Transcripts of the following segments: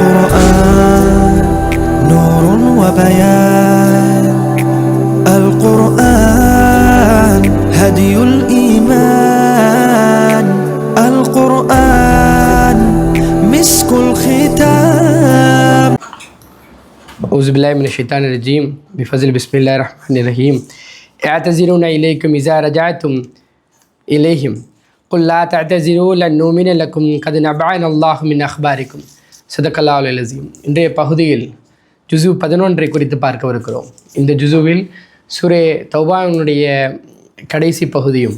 القرآن نور وبيان. القرآن هدي الإيمان. القرآن مسك الختام. أعوذ بالله من الشيطان الرجيم. بفضل بسم الله الرحمن الرحيم. اعتذرون إليكم إذا رجعتم إليهم. قل لا تعتذروا لن نؤمن لكم. قد نبعنا الله من أخباركم. சதக்கல்லா அலீம் இன்றைய பகுதியில் ஜுசு பதினொன்றை குறித்து பார்க்கவிருக்கிறோம். இந்த ஜுசுவில் சுரே தௌபானுடைய கடைசி பகுதியும்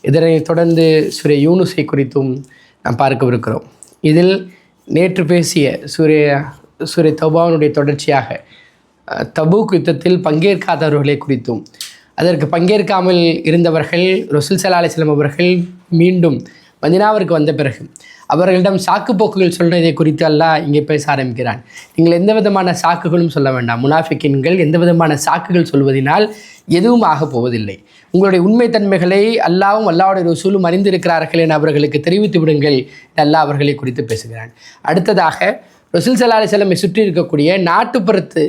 இதனைத் தொடர்ந்து சுரே யூனுஸை குறித்தும் நாம் பார்க்கவிருக்கிறோம். இதில் நேற்று பேசிய சூரிய சூரிய தௌபானுடைய தொடர்ச்சியாக தபு தபூக் யுத்தத்தில் பங்கேற்காதவர்களை குறித்தும் அதற்கு பங்கேற்காமல் இருந்தவர்கள் ரொசில் சல்லா அலிஸ்லாம் அவர்கள் மீண்டும் மதினாவிற்கு வந்த பிறகு அவர்களிடம் சாக்கு போக்குகள் சொல்றதை குறித்து அல்லாஹ் இங்கே பேச ஆரம்பிக்கிறான். நீங்கள் எந்த விதமான சாக்குகளும் சொல்ல வேண்டாம். முனாஃபிக்கின்கள் எந்த விதமான சாக்குகள் சொல்வதனால் எதுவும் ஆகப் போவதில்லை. உங்களுடைய உண்மைத்தன்மைகளை அல்லாவும் அல்லாவுடைய ரசூலும் அறிந்திருக்கிறார்கள் என அவர்களுக்கு தெரிவித்து விடுங்கள் அல்லாஹ் அவர்களை குறித்து பேசுகிறான். அடுத்ததாக ரசூல் சல்லா அலிஸ்லமை சுற்றி இருக்கக்கூடிய நாட்டுப்புறத்து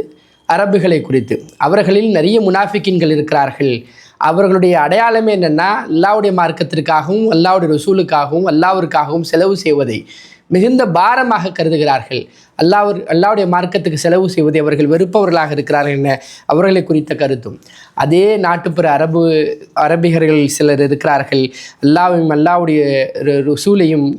அரபுகளை குறித்து. அவர்களில் நிறைய முனாஃபிக்கின்கள் இருக்கிறார்கள். அவர்களுடைய அடையாளமே என்னென்னா அல்லாவுடைய மார்க்கத்திற்காகவும் அல்லாவுடைய ரசூலுக்காகவும் அல்லாவிற்காகவும் செலவு செய்வதை மிகுந்த பாரமாக கருதுகிறார்கள். அல்லாவர் அல்லாவுடைய மார்க்கத்துக்கு செலவு செய்வதை அவர்கள் வெறுப்பவர்களாக இருக்கிறார்கள் என அவர்களை குறித்த கருத்தும். அதே நாட்டுப்புற அரபு அரபிகர்கள் சிலர் இருக்கிறார்கள். அல்லாவையும் அல்லாவுடைய ரு-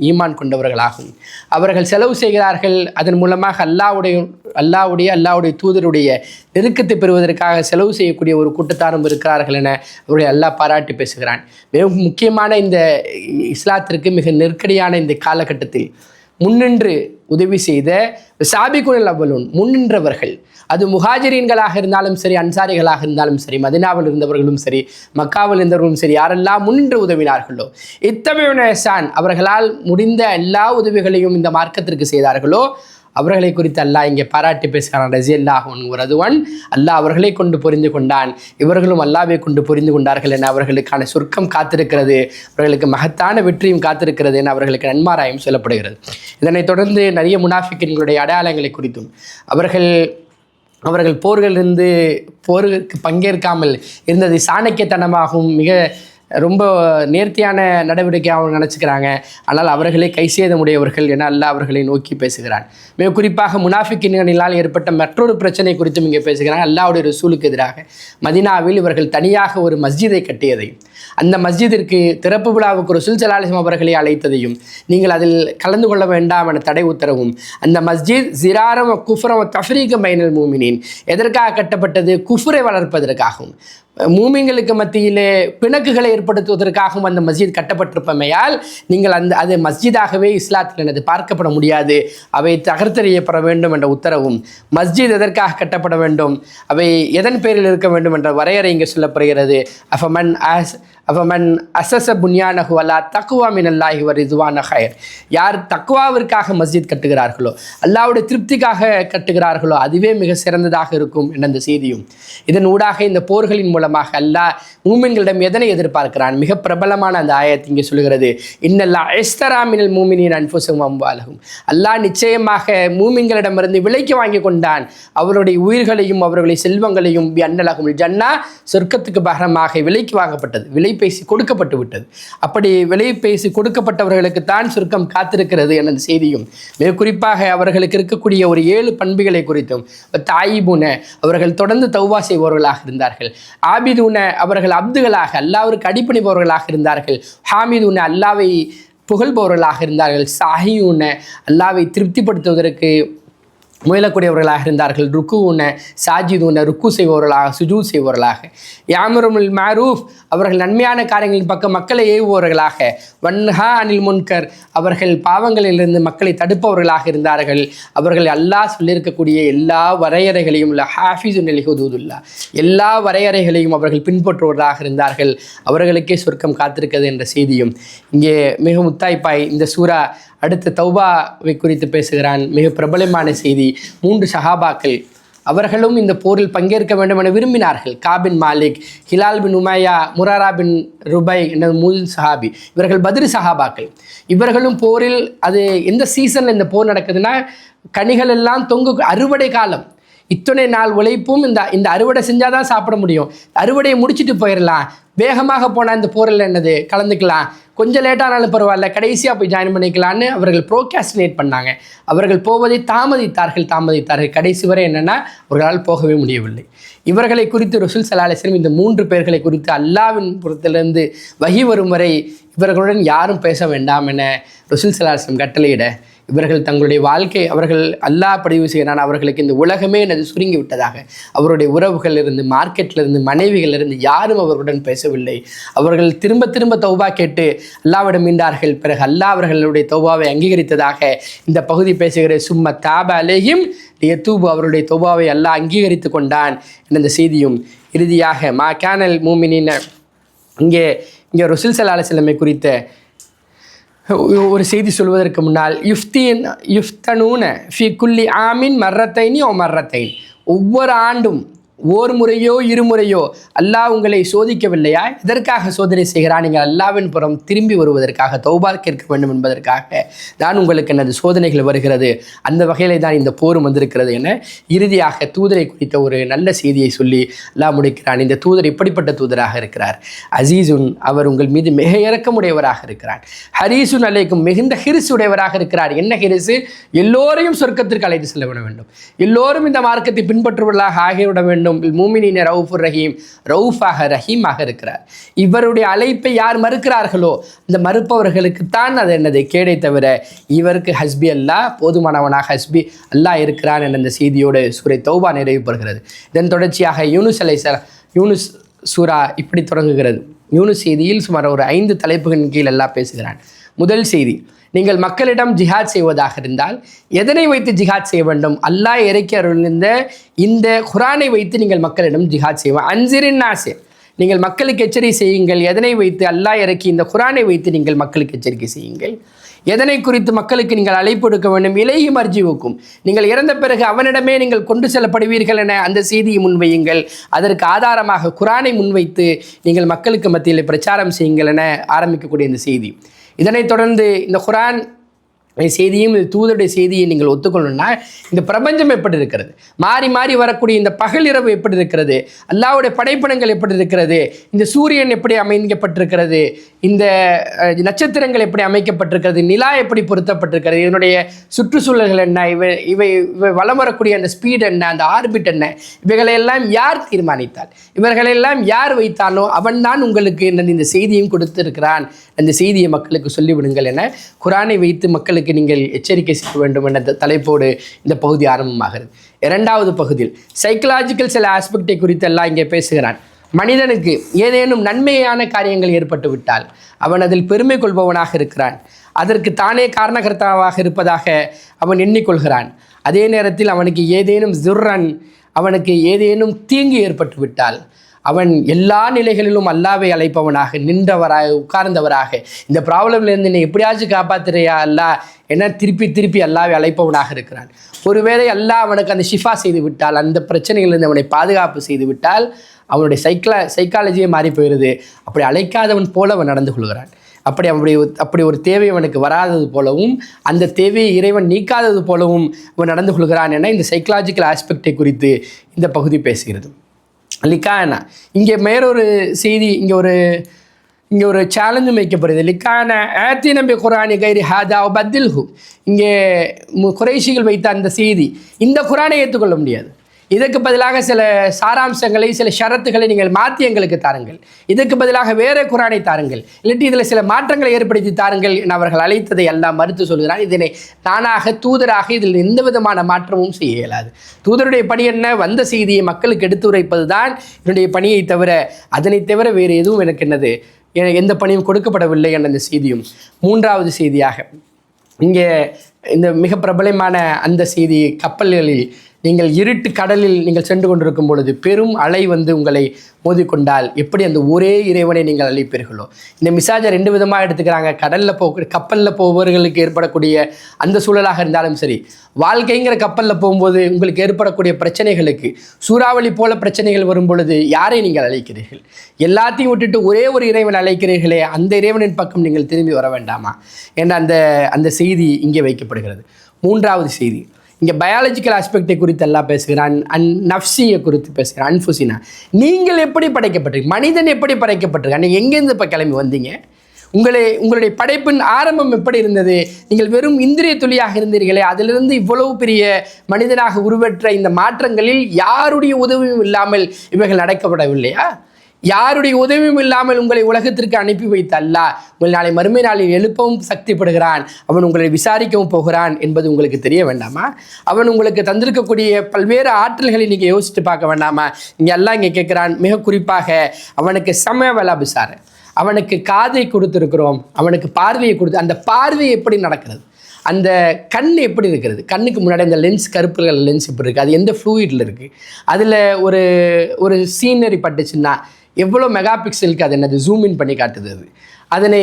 ஈமான் கொண்டவர்களாகும். அவர்கள் செலவு செய்கிறார்கள். அதன் மூலமாக அல்லாவுடைய அல்லாவுடைய அல்லாவுடைய தூதருடைய நெருக்கத்தை பெறுவதற்காக செலவு செய்யக்கூடிய ஒரு கூட்டத்தாரும் இருக்கிறார்கள் என அவருடைய அல்லாஹ் பாராட்டி பேசுகிறான். மிக முக்கியமான இந்த இஸ்லாத்திற்கு மிக நெருக்கடியான இந்த காலகட்டத்தில் முன்னின்று உதவி செய்த சாபிகுல் அவ்வலூன் முன்னின்றவர்கள். அது முஹாஜிரீன்களாக இருந்தாலும் சரி அன்சாரிகளாக இருந்தாலும் சரி மதினாவில் இருந்தவர்களும் சரி மக்காவில் இருந்தவர்களும் சரி யாரெல்லாம் முன்னின்று உதவினார்களோ இத்தமையுனசான் அவர்களால் முடிந்த எல்லா உதவிகளையும் இந்த மார்க்கத்திற்கு செய்தார்களோ அவர்களை குறித்து அல்லாஹ் இங்கே பாராட்டி பேசுகிறான். ரசி அல்லாஹன் ஒருவன் அல்லாஹ் அவர்களை கொண்டு புரிந்து கொண்டான். இவர்களும் அல்லாவை கொண்டு புரிந்து கொண்டார்கள் என அவர்களுக்கான சொர்க்கம் காத்திருக்கிறது. அவர்களுக்கு மகத்தான வெற்றியும் காத்திருக்கிறது என அவர்களுக்கு நன்மாராயம் சொல்லப்படுகிறது. இதனைத் தொடர்ந்து நிறைய முனாஃபிக்கின்களுடைய அடையாளங்களை குறித்தும் அவர்கள் அவர்கள் போர்களிலிருந்து போருக்கு பங்கேற்காமல் இருந்தது சாணக்கியத்தனமாகவும் மிக ரொம்ப நேர்த்தியான நடவடிக்கையாக அவங்க நினச்சிக்கிறாங்க. ஆனால் அவர்களே கை செய்தமுடையவர்கள் என அல்லாஹ் அவர்களை நோக்கி பேசுகிறான். மிக குறிப்பாக முனாஃபிக்கின்களால் ஏற்பட்ட மற்றொரு பிரச்சனை குறித்தும் இங்கே பேசுகிறாங்க. அல்லாவுடைய ரசூலுக்கு எதிராக. மதினாவில் இவர்கள் தனியாக ஒரு மஸ்ஜிதை கட்டியதை அந்த மஸ்ஜிதிற்கு திறப்பு விழாவுக்கு ரசூல் சலாலிசம் அவர்களை அழைத்ததையும் நீங்கள் அதில் கலந்து கொள்ள வேண்டாம் என தடை உத்தரவும் அந்த மஸ்ஜித் ஜிராரம் குஃப்ரம் தஃப்ரீக மைனல் மூமினின் எதற்காக கட்டப்பட்டது? குஃபுரை வளர்ப்பதற்காகவும். மூமிங்களுக்கு மத்தியிலே பிணக்குகளை ஏற்படுத்துவதற்காகவும் அந்த மஸ்ஜித் கட்டப்பட்டிருப்பமையால் நீங்கள் அந்த அது மஸ்ஜிதாகவே இஸ்லாத்தில் எனது பார்க்கப்பட முடியாது. அவை தகர்த்தெறியப்பட வேண்டும் என்ற உத்தரவும் மஸ்ஜித் எதற்காக கட்டப்பட வேண்டும் அவை எதன் பேரில் இருக்க வேண்டும் என்ற வரையறை இங்கே சொல்லப்படுகிறது. அஃபமன் அஸ் அவமன் அசச புன்யானஹு அல்லா தக்குவா மினல்லாஹி வர் ரிதுவான ஹயர் யார் தக்குவாவிற்காக மஸ்ஜித் கட்டுகிறார்களோ அல்லாவுடைய திருப்திக்காக கட்டுகிறார்களோ அதுவே மிக சிறந்ததாக இருக்கும் என்ற அந்த செய்தியும். இதன் ஊடாக இந்த போர்களின் மூலம் மூலமாக அல்லாஹ் மூமின்களிடம் எதனை எதிர்பார்க்கிறான்? மிக பிரபலமான அந்த ஆயத்தை இங்கே சொல்கிறது. இன்னல்லா எஸ்தராமினல் மூமினின் அன்புசும் அம்பாலகும் அல்லாஹ் நிச்சயமாக மூமின்களிடமிருந்து விலைக்கு வாங்கி கொண்டான். அவருடைய உயிர்களையும் அவர்களுடைய செல்வங்களையும் அன்னலகும் ஜன்னா சொர்க்கத்துக்கு பகரமாக விலைக்கு வாங்கப்பட்டது. விலை பேசி கொடுக்கப்பட்டு விட்டது. அப்படி விலை பேசி கொடுக்கப்பட்டவர்களுக்கு தான் சொர்க்கம் காத்திருக்கிறது என்ற செய்தியும். மிக குறிப்பாக அவர்களுக்கு இருக்கக்கூடிய ஒரு ஏழு பண்புகளை குறித்தும் தாயிபுன அவர்கள் தொடர்ந்து தௌவா செய்பவர்களாக இருந்தார்கள். ஆபிதுன அவர்கள் அப்துகளாக அல்லாவிற்கு அடிப்பணிபவர்களாக இருந்தார்கள். ஹாமிதூன அல்லாவை புகழ்பவர்களாக இருந்தார்கள். சாஹியூன அல்லாவை திருப்திப்படுத்துவதற்கு முயலக்கூடியவர்களாக இருந்தார்கள். ருக்கு உன்ன சாஜித் உன்ன ருக்கு செய்பவர்களாக சுஜூ செய்பவர்களாக யாமருமுல் மாரூஃப் அவர்கள் நன்மையான காரியங்களின் பக்கம் மக்களை ஏவுபவர்களாக. வன்ஹா அனில் முன்கர் அவர்கள் பாவங்களிலிருந்து மக்களை தடுப்பவர்களாக இருந்தார்கள். அவர்கள் அல்லாஹ் சொல்லியிருக்கக்கூடிய எல்லா வரையறைகளையும் உள்ள ஹாஃபிஸ் நெலிஹுதுல்லா எல்லா வரையறைகளையும் அவர்கள் பின்பற்றுவதாக இருந்தார்கள். அவர்களுக்கே சொர்க்கம் காத்திருக்கிறது என்ற செய்தியும் இங்கே மிக முத்தாய்ப்பாய் இந்த சூரா அடுத்த தௌபாவை குறித்து பேசுகிறான் மிக பிரபலமான செய்தி. மூன்று சஹாபாக்கள் அவர்களும் இந்த போரில் பங்கேற்க வேண்டும் என விரும்பினார்கள். காபின் மாலிக் ஹிலால் பின் உமையா முராரா பின் ருபை என்ற முல் சஹாபி. இவர்கள் பதிரு சஹாபாக்கள். இவர்களும் போரில் அது எந்த சீசனில் இந்த போர் நடக்குதுன்னா கனிகள் எல்லாம் தொங்கு அறுவடை காலம் இத்தனை நாள் உழைப்பும் இந்த இந்த அறுவடை செஞ்சால் தான் சாப்பிட முடியும். அறுவடையை முடிச்சுட்டு போயிடலாம் வேகமாக போனால் இந்த போரில் என்னது? கலந்துக்கலாம். கொஞ்சம் லேட்டானாலும் பரவாயில்ல. கடைசியாக போய் ஜாயின் பண்ணிக்கலான்னு அவர்கள் ப்ரோகாஸ்டினேட் பண்ணாங்க. அவர்கள் போவதை தாமதித்தார்கள் தாமதித்தார்கள். கடைசி வரை என்னென்னா அவர்களால் போகவே முடியவில்லை. இவர்களை குறித்து ருசுல் சலாஹம் இந்த மூன்று பேர்களை குறித்து அல்லாவின் புறத்திலிருந்து வகி வரும் வரை இவர்களுடன் யாரும் பேச வேண்டாம் என ருசுல் சலாஹம் கட்டளையிட இவர்கள் தங்களுடைய வாழ்க்கை அவர்கள் அல்லாஹ் பதிவு செய்கிறான் அவர்களுக்கு இந்த உலகமே எனது சுருங்கி விட்டதாக. அவருடைய உறவுகள் இருந்து மார்க்கெட்டில் இருந்து மனைவிகள் இருந்து யாரும் அவர்களுடன் பேசவில்லை. அவர்கள் திரும்ப திரும்ப தௌபா கேட்டு அல்லாவிடம் மீண்டார்கள். பிறகு அல்லாஹ் அவர்களுடைய தௌபாவை அங்கீகரித்ததாக இந்த பகுதி பேசுகிற சும்மா தாப அலேயும் லியத்தூபு. அவருடைய தௌபாவை அல்லாஹ் அங்கீகரித்து கொண்டான் என்ற இந்த செய்தியும். இறுதியாக மா கேனல் மூமினின். இங்கே இங்கே ருசில் சல்லா அலிஸ்லமை குறித்த ஒரு செய்தி சொல்வதற்கு முன்னால் யுஃப்தீன் யுஃப்தனூன ஃபி குல்லி ஆமின் மர்ரத்தைனி ஓ மர்ரத்தைன். ஒவ்வொரு ஆண்டும் ஓர் முறையோ இருமுறையோ அல்லாஹ் உங்களை சோதிக்கவில்லையா? இதற்காக சோதனை செய்கிறான் நீங்கள் அல்லாவின் புறம் திரும்பி வருவதற்காக தௌபா கேட்க வேண்டும் என்பதற்காக தான் உங்களுக்கு எனது சோதனைகள் வருகிறது. அந்த வகையிலே தான் இந்த போரும் வந்திருக்கிறது என இறுதியாக தூதரை குறித்த ஒரு நல்ல செய்தியை சொல்லி அல்லாஹ் முடிக்கிறான். இந்த தூதர் இப்படிப்பட்ட தூதராக இருக்கிறார். அசீசுன் அவர் உங்கள் மீது மிக இறக்கமுடையவராக இருக்கிறார். ஹரீசுன் அலைக்கும் மிகுந்த ஹிரிசு உடையவராக இருக்கிறார். என்ன ஹிரிசு? எல்லோரையும் சொர்க்கத்திற்கு அழைத்து செல்ல வேண்டும். எல்லோரும் இந்த மார்க்கத்தை பின்பற்றுவர்களாக ஆகிவிட வேண்டும். மூமினின் ரவுஃபுர் ரஹீம் ரவுஃபாக ரஹீமாக இருக்கிறார். இவருடைய அழைப்பை யார் மறுக்கிறார்களோ இந்த மறுப்பவர்களுக்குத்தான் அது என்னது கேடை தவிர இவருக்கு ஹஸ்பி அல்லாஹ் போதுமானவனாக ஹஸ்பி அல்லாஹ் இருக்கிறான் என்ற அந்த செய்தியோடு சூரை தௌபா நிறைவு பெறுகிறது. இதன் தொடர்ச்சியாக யூனுஸ் அலை யூனுஸ் சூரா இப்படி தொடங்குகிறது. யூனுஸ் செய்தியில் சுமார் ஒரு ஐந்து தலைப்புகளின் கீழ் எல்லாம் பேசுகிறான். முதல் செய்தி. நீங்கள் மக்களிடம் ஜிஹாத் செய்வதாக இருந்தால் எதனை வைத்து ஜிஹாத் செய்ய வேண்டும்? அல்லாஹ் இறக்கி அருளிருந்த இந்த குரானை வைத்து நீங்கள் மக்களிடம் ஜிஹாத் செய்வோம் அன்சிரின் நாசே நீங்கள் மக்களுக்கு எச்சரிக்கை செய்யுங்கள். எதனை வைத்து? அல்லாஹ் இறக்கி இந்த குரானை வைத்து நீங்கள் மக்களுக்கு எச்சரிக்கை செய்யுங்கள். எதனை குறித்து மக்களுக்கு நீங்கள் அழைப்பு கொடுக்க வேண்டும்? இலையும் மர்ஜிவுக்கும் நீங்கள் இறந்த பிறகு அவனிடமே நீங்கள் கொண்டு செல்லப்படுவீர்கள் என அந்த செய்தியை முன்வையுங்கள். அதற்கு ஆதாரமாக குரானை முன்வைத்து நீங்கள் மக்களுக்கு மத்தியில் பிரச்சாரம் செய்யுங்கள் என ஆரம்பிக்கக்கூடிய இந்த செய்தி. இதனைத் தொடர்ந்து இந்த குரான் செய்தியும் இது தூதருடைய செய்தியை நீங்கள் ஒத்துக்கொள்ளணும்னா இந்த பிரபஞ்சம் எப்படி இருக்கிறது மாறி மாறி வரக்கூடிய இந்த பகலிரவு எப்படி இருக்கிறது அல்லாவுடைய படைப்பினங்கள் எப்படி இருக்கிறது இந்த சூரியன் எப்படி அமைக்கப்பட்டிருக்கிறது இந்த நட்சத்திரங்கள் எப்படி அமைக்கப்பட்டிருக்கிறது நிலா எப்படி பொருத்தப்பட்டிருக்கிறது இதனுடைய சுற்றுச்சூழல்கள் என்ன இவை இவை இவை வலம் வரக்கூடிய அந்த ஸ்பீட் என்ன அந்த ஆர்பிட் என்ன இவைகளையெல்லாம் யார் தீர்மானித்தார் இவர்களெல்லாம் யார் வைத்தானோ அவன்தான் உங்களுக்கு இந்த இந்த செய்தியும் கொடுத்திருக்கிறான். அந்த செய்தியை மக்களுக்கு சொல்லிவிடுங்கள் என குரானை வைத்து மக்களுக்கு நீங்கள் எச்சரிக்கை செய்ய வேண்டும் என்ற த- தலைப்போடு இந்த பகுதி ஆரம்பமாகிறது. இரண்டாவது பகுதியில் சைக்கலாஜிக்கல் சில ஆஸ்பெக்டை குறித்தெல்லாம் இங்கே பேசுகிறான். மனிதனுக்கு ஏதேனும் நன்மையான காரியங்கள் ஏற்பட்டுவிட்டால் அவன் அதில் பெருமை கொள்பவனாக இருக்கிறான். அதற்கு தானே காரணகர்த்தாவாக இருப்பதாக அவன் எண்ணிக்கொள்கிறான். அதே நேரத்தில் அவனுக்கு ஏதேனும் ஜுர்ரன் அவனுக்கு ஏதேனும் தீங்கு ஏற்பட்டுவிட்டால் அவன் எல்லா நிலைகளிலும் அல்லாவை அழைப்பவனாக நின்றவராக உட்கார்ந்தவராக. இந்த ப்ராப்ளம்லேருந்து நீ எப்படியாச்சும் காப்பாத்துறியா அல்லா என திருப்பி திருப்பி அல்லாவை அழைப்பவனாக இருக்கிறான். ஒருவேளை அல்லாஹ் அவனுக்கு அந்த ஷிஃபா செய்து விட்டால் அந்த பிரச்சனைகளிலிருந்து அவனை பாதுகாப்பு செய்து விட்டால் அவனுடைய சைக்கலா சைக்காலஜியே மாறி போயிடுது அப்படி அழைக்காதவன் போல அவன் நடந்து கொள்கிறான். அப்படி அப்படி அப்படி ஒரு தேவை அவனுக்கு வராதது போலவும் அந்த தேவையை இறைவன் நீக்காதது போலவும் அவன் நடந்து கொள்கிறான் என இந்த சைக்கலாஜிக்கல் ஆஸ்பெக்டை குறித்து இந்த பகுதி பேசுகிறது. லிக்கானா. இங்கே மேறொரு செய்தி இங்கே ஒரு இங்கே ஒரு சேலஞ்சும் வைக்கப்படுது. லிக்கான ஆத்தி நம்பி குரானி கைரி ஹாதா பத்தில்ஹு. இங்கே மு- குறைஷிகள் வைத்த அந்த செய்தி. இந்த குரானை ஏற்றுக்கொள்ள முடியாது. இதற்கு பதிலாக சில சாராம்சங்களை சில ஷரத்துகளை நீங்கள் மாற்றி எங்களுக்கு தாருங்கள். இதற்கு பதிலாக வேறு குரானை தாருங்கள். இல்லாட்டி இதில் சில மாற்றங்களை ஏற்படுத்தி தாருங்கள் என அவர்கள் அழைத்ததை எல்லாம் மறுத்து சொல்கிறான். இதனை நானாக தூதராக இதில் எந்த விதமான மாற்றமும் செய்ய இயலாது. தூதருடைய பணி என்ன? வந்த செய்தியை மக்களுக்கு எடுத்து உரைப்பது தான் என்னுடைய பணியை தவிர அதனை தவிர வேறு எதுவும் எனக்கு என்னது? எந்த பணியும் கொடுக்கப்படவில்லை என்ற அந்த செய்தியும். மூன்றாவது செய்தியாக இங்கே இந்த மிக பிரபலமான அந்த செய்தி கப்பல்களில் நீங்கள் இருட்டு கடலில் நீங்கள் சென்று கொண்டிருக்கும் பொழுது பெரும் அலை வந்து உங்களை மோதிக்கொண்டால் எப்படி அந்த ஒரே இறைவனை நீங்கள் அழைப்பீர்களோ? இந்த மிசாஜை ரெண்டு விதமாக எடுத்துக்கிறாங்க. கடலில் போ கப்பலில் போபவர்களுக்கு ஏற்படக்கூடிய அந்த சூழலாக இருந்தாலும் சரி வாழ்க்கைங்கிற கப்பலில் போகும்போது உங்களுக்கு ஏற்படக்கூடிய பிரச்சனைகளுக்கு சூறாவளி போல பிரச்சனைகள் வரும் பொழுது யாரை நீங்கள் அழைக்கிறீர்கள்? எல்லாத்தையும் விட்டுட்டு ஒரே ஒரு இறைவன் அழைக்கிறீர்களே அந்த இறைவனின் பக்கம் நீங்கள் திரும்பி வர வேண்டாமா? என்ற அந்த அந்த செய்தி இங்கே வைக்கப்படுகிறது. மூன்றாவது செய்தி. இங்கே பயாலஜிக்கல் ஆஸ்பெக்டை குறித்து எல்லாம் பேசுகிறான் அன் நஃப்சியை குறித்து பேசுகிறான் அன்ஃபுசினா நீங்கள் எப்படி படைக்கப்பட்டிருக்கு மனிதன் எப்படி படைக்கப்பட்டிருக்கான் நீங்கள் எங்கேருந்து இப்போ கிளம்பி வந்தீங்க? உங்களை உங்களுடைய படைப்பின் ஆரம்பம் எப்படி இருந்தது? நீங்கள் வெறும் இந்திரிய துளியாக இருந்தீர்களே அதிலிருந்து இவ்வளவு பெரிய மனிதனாக உருவற்ற இந்த மாற்றங்களில் யாருடைய உதவியும் இல்லாமல் இவைகள் நடக்கப்படவில்லையா? யாருடைய உதவியும் இல்லாமல் உங்களை உலகத்திற்கு அனுப்பி வைத்த அல்லா உங்கள் நாளை மறுமை நாளில் எழுப்பவும் சக்திப்படுகிறான். அவன் உங்களை விசாரிக்கவும் போகிறான் என்பது உங்களுக்கு தெரிய வேண்டாமா? அவன் உங்களுக்கு தந்திருக்கக்கூடிய பல்வேறு ஆற்றல்களை நீங்கள் யோசித்து பார்க்க வேண்டாமா? இங்கே எல்லாம் இங்கே கேட்குறான் மிக குறிப்பாக அவனுக்கு சம வேலா விசார அவனுக்கு காதை கொடுத்துருக்கிறோம் அவனுக்கு பார்வையை கொடுத்து அந்த பார்வை எப்படி நடக்கிறது? அந்த கண் எப்படி இருக்கிறது? கண்ணுக்கு முன்னாடி அந்த லென்ஸ் கருப்பு லென்ஸ் எப்படி இருக்குது அது எந்த ஃப்ளூயிடில் இருக்குது அதில் ஒரு ஒரு சீனரி பட்டுச்சுன்னா எவ்வளோ மெகா பிக்சலுக்கு அது என்னது ஜூம் இன் பண்ணி காட்டுது அது. அதனை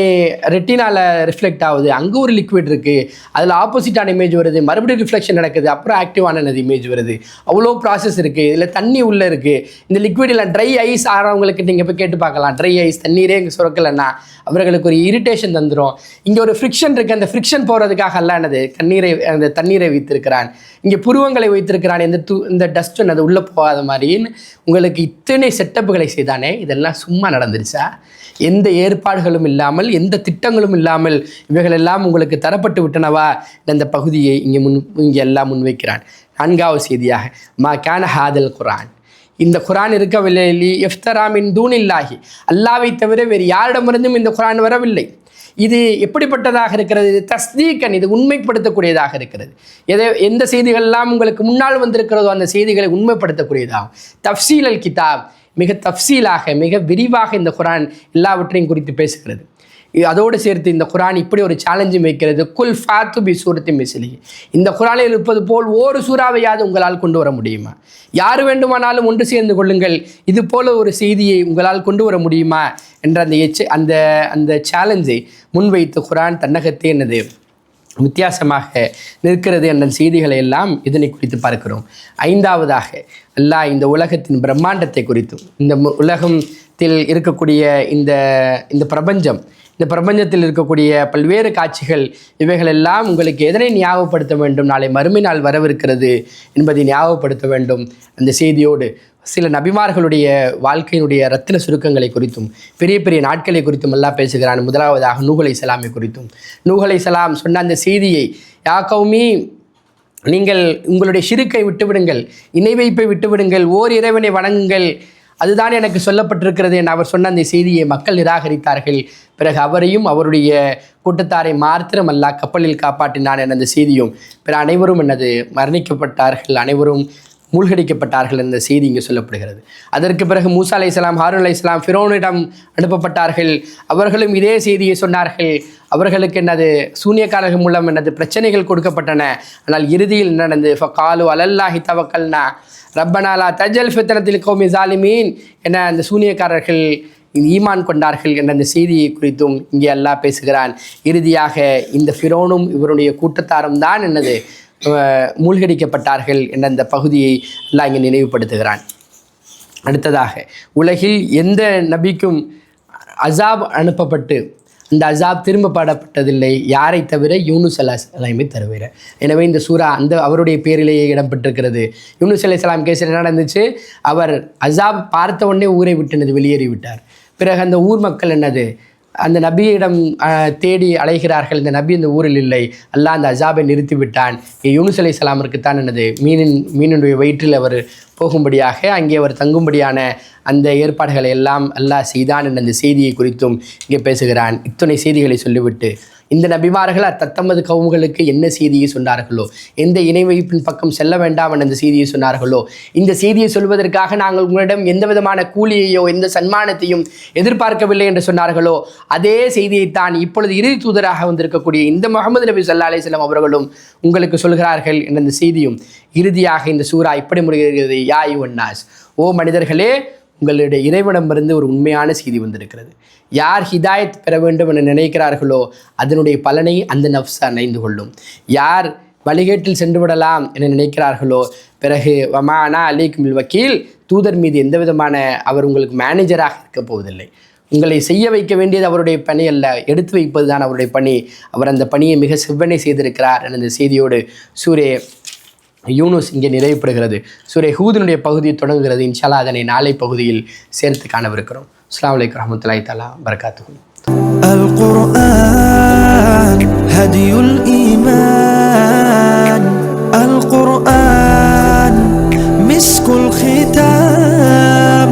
ரெட்டினால ரிஃப்ளெக்ட் ஆகுது. அங்கே ஒரு லிக்விட் இருக்குது அதில் ஆப்போசிட்டான இமேஜ் வருது. மறுபடியும் ரிஃப்ளெக்ஷன் நடக்குது. அப்புறம் ஆக்டிவான இமேஜ் வருது. அவ்வளோ ப்ராசஸ் இருக்குது இதில் தண்ணி உள்ளே இருக்குது இந்த லிக்விடில் ட்ரை ஐஸ் ஆகிறவங்களுக்கு நீங்கள் போய் கேட்டு பார்க்கலாம். ட்ரை ஐஸ் தண்ணீரே இங்கே சுரக்கலைன்னா அவர்களுக்கு ஒரு இரிட்டேஷன் தந்துடும் இங்கே ஒரு ஃப்ரிக்ஷன் இருக்குது அந்த ஃப்ரிக்ஷன் போகிறதுக்காக அல்ல என்னது? தண்ணீரை அந்த தண்ணீரை வைத்திருக்கிறான். இங்கே புருவங்களை வைத்திருக்கிறான். இந்த தூ இந்த டஸ்ட்பின் அது உள்ளே போகாத மாதிரின்னு உங்களுக்கு இத்தனை செட்டப்புகளை செய்தானே? இதெல்லாம் சும்மா நடந்துருச்சா? எந்த ஏற்பாடுகளும் இல்லை. இல்லாமல் எந்த திட்டங்களும் இல்லாமல் இவைகள் எல்லாம் உங்களுக்கு தரப்பட்டு விட்டனவா? இந்த பகுதியை இங்கே முன் இங்கே எல்லாம் முன்வைக்கிறான். நான்காவது செய்தியாக மா கேன ஹாதல் குரான் இந்த குரான் இருக்கவில்லை. எஃப்தராமின் தூணில்லாகி அல்லாவை தவிர வேறு யாரிடமிருந்தும் இந்த குரான் வரவில்லை. இது எப்படிப்பட்டதாக இருக்கிறது? இது தஸ்தீக்கன் இது உண்மைப்படுத்தக்கூடியதாக இருக்கிறது. எதை எந்த செய்திகள்லாம் உங்களுக்கு முன்னால் வந்திருக்கிறதோ அந்த செய்திகளை உண்மைப்படுத்தக்கூடியதாகும். தஃசீல் அல் கிதாப். மிக தஃசீலாக மிக விரிவாக இந்த குரான் எல்லாவற்றையும் குறித்து பேசுகிறது. அதோடு சேர்த்து இந்த குரான் இப்படி ஒரு சேலஞ்சும் வைக்கிறது. குல் ஃபாத்து பி சூரத்தி மிசிலி இந்த குரானில் இருப்பது போல் ஒரு சூறாவையாவது உங்களால் கொண்டு வர முடியுமா? யார் வேண்டுமானாலும் ஒன்று சேர்ந்து கொள்ளுங்கள். இது போல ஒரு செய்தியை உங்களால் கொண்டு வர முடியுமா? என்ற அந்த எச்ச அந்த அந்த சேலஞ்சை முன்வைத்து குரான் தன்னகத்தே என்னது வித்தியாசமாக நிற்கிறது என்ற செய்திகளை எல்லாம் இதனை குறித்து பார்க்கிறோம். ஐந்தாவதாக அல்லாஹ் இந்த உலகத்தின் பிரம்மாண்டத்தை குறித்தும் இந்த மு- உலகத்தில் இருக்கக்கூடிய இந்த இந்த பிரபஞ்சம் இந்த பிரபஞ்சத்தில் இருக்கக்கூடிய பல்வேறு காட்சிகள் இவைகளெல்லாம் உங்களுக்கு எதனை ஞாபகப்படுத்த வேண்டும்? நாளை மறுமை நாள் வரவிருக்கிறது என்பதை ஞாபகப்படுத்த வேண்டும். அந்த செய்தியோடு சில நபிமார்களுடைய வாழ்க்கையினுடைய ரத்தின சுருக்கங்களை குறித்தும் பெரிய பெரிய நாட்களை குறித்தும் எல்லாம் பேசுகிறான். முதலாவதாக நூகலை சலாமை குறித்தும். நூகலை சலாம் சொன்ன அந்த செய்தியை யாக்கவுமே நீங்கள் உங்களுடைய சிறுக்கை விட்டுவிடுங்கள் இணை வைப்பை விட்டுவிடுங்கள் ஓர் இறைவனை வணங்குங்கள் அதுதான் எனக்கு சொல்லப்பட்டிருக்கிறது என அவர் சொன்ன அந்த செய்தியை மக்கள் நிராகரித்தார்கள். பிறகு அவரையும் அவருடைய கூட்டத்தாரை மாத்திரமல்ல கப்பலில் காப்பாற்றினான் என அந்த செய்தியும் பிற அனைவரும் எனது மரணிக்கப்பட்டார்கள். அனைவரும் மூழ்கடிக்கப்பட்டார்கள் என்ற செய்தி இங்கே சொல்லப்படுகிறது. அதற்கு பிறகு மூசா அலை இஸ்லாம் ஹாரூன் அலை இஸ்லாம் ஃபிரோனிடம் அனுப்பப்பட்டார்கள். அவர்களும் இதே செய்தியை சொன்னார்கள். அவர்களுக்கு என்னது சூனியக்காரர்கள் மூலம் என்னது பிரச்சனைகள் கொடுக்கப்பட்டன. ஆனால் இறுதியில் என்ன நடந்தது? ஃபகாலு அலல்லாஹி தவக்கல்னா ரப்பனாலா தஜல் ஃபித்ரத்தில் கௌமி ஜாலிமீன் என அந்த சூனியக்காரர்கள் ஈமான் கொண்டார்கள் என்ற அந்த செய்தியை குறித்தும் இங்கே அல்லாஹ் பேசுகிறான். இறுதியாக இந்த ஃபிரோனும் இவருடைய கூட்டத்தாரும் தான் என்னது மூழ்கடிக்கப்பட்டார்கள் என்ற அந்த பகுதியை எல்லாம் இங்கே நினைவுபடுத்துகிறான். அடுத்ததாக உலகில் எந்த நபிக்கும் அசாப் அனுப்பப்பட்டு அந்த அசாப் திரும்ப பாடப்பட்டதில்லை யாரை தவிர யூனுஸ் அலா சலாமை தவிர. எனவே இந்த சூரா அந்த அவருடைய பேரிலேயே இடம்பெற்றிருக்கிறது. யூனுஸ் அலி சலாம் கேஸ் என்ன நடந்துச்சு? அவர் அசாப் பார்த்த உடனே ஊரை விட்டு வெளியேறி விட்டார் பிறகு அந்த ஊர் மக்கள் என்னது? அந்த நபியிடம் தேடி அலைகிறார்கள் இந்த நபி இந்த ஊரில் இல்லை அல்லாஹ் அந்த அஜாபை நிறுத்திவிட்டான். யூனுஸ் அலை சலாமிற்கு தான் என்னது? மீனின் மீனுடைய வயிற்றில் அவர் போகும்படியாக அங்கே அவர் தங்கும்படியான அந்த ஏற்பாடுகளை எல்லாம் அல்லாஹ் செய்தான் என்ற அந்த செய்தியை குறித்தும் இங்கே பேசுகிறான். இத்துணை செய்திகளை சொல்லிவிட்டு இந்த நபிமார்கள் தத்தமது கவும்களுக்கு என்ன செய்தியை சொன்னார்களோ எந்த இணை வைப்பின் பக்கம் செல்ல வேண்டாம் என்ற அந்த செய்தியை சொன்னார்களோ இந்த செய்தியை சொல்வதற்காக நாங்கள் உங்களிடம் எந்த விதமான கூலியையோ எந்த சன்மானத்தையும் எதிர்பார்க்கவில்லை என்று சொன்னார்களோ அதே செய்தியைத்தான் இப்பொழுது இறுதி தூதராக வந்திருக்கக்கூடிய இந்த முகமது நபி சல்லா அலிஸ்லாம் அவர்களும் உங்களுக்கு சொல்கிறார்கள் என்ற அந்த செய்தியும் இறுதியாக இந்த சூரா இப்படி முடிகிறது. யாய் ஒன்னாஸ் ஓ மனிதர்களே உங்களுடைய இறைவனமிருந்து ஒரு உண்மையான செய்தி வந்திருக்கிறது. யார் ஹிதாயத் பெற வேண்டும் என நினைக்கிறார்களோ அதனுடைய பலனை அந்த நப்ஸ் அணைந்து கொள்ளும். யார் வழிகேட்டில் சென்று விடலாம் என நினைக்கிறார்களோ பிறகு வமானா அலிகுமில் வக்கீல் தூதர் மீது எந்த விதமான அவர் உங்களுக்கு மேனேஜராக இருக்க போவதில்லை. உங்களை செய்ய வைக்க வேண்டியது அவருடைய பணி அல்ல எடுத்து வைப்பது தான் அவருடைய பணி. அவர் அந்த பணியை மிக செவ்வனை செய்திருக்கிறார் என அந்த செய்தியோடு சூரே யூனூஸ் இங்கே நிறைவுபடுகிறது. சூரிய ஹூதனுடைய பகுதி தொடங்குகிறது. இன்ஷாலா அதனை நாளை பகுதியில் சேர்த்து காணவிருக்கிறோம். அஸ்லாம் வலைக்கம் ரஹமத்துல்லாய் தலா பரகாத்து هدي الإيمان القرآن مسك الختام